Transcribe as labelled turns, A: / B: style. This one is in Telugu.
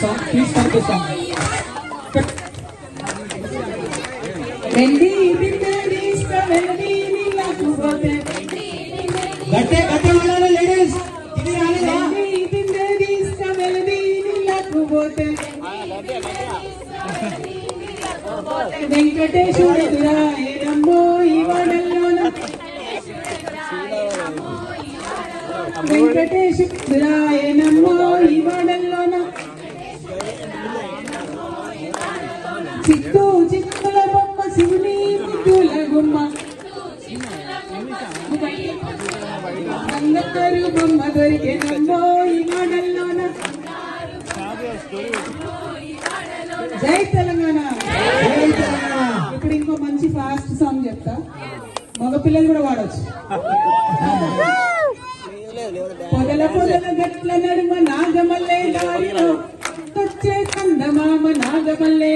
A: Song please come to Venkateswara Venkatesa ఏనమ్మో ఈ వాడల్లోన చిత్తూ చిక్కుల బొమ్మ శివుని ముద్దుల గుమ్మ అందరు బొమ్మ దొరికేనమ్మో ఈ వాడల్లోన జై తెలంగాణ
B: జై తెలంగాణ.
A: ఇప్పుడు ఇంకో మంచి ఫాస్ట్ సాంగ్ చెప్తా మగపిల్లలు కూడా వాడచ్చు పొదల గట్ల నడుమ నాగమల్లే దారిలో. వచ్చే కందమామ నాగమల్లే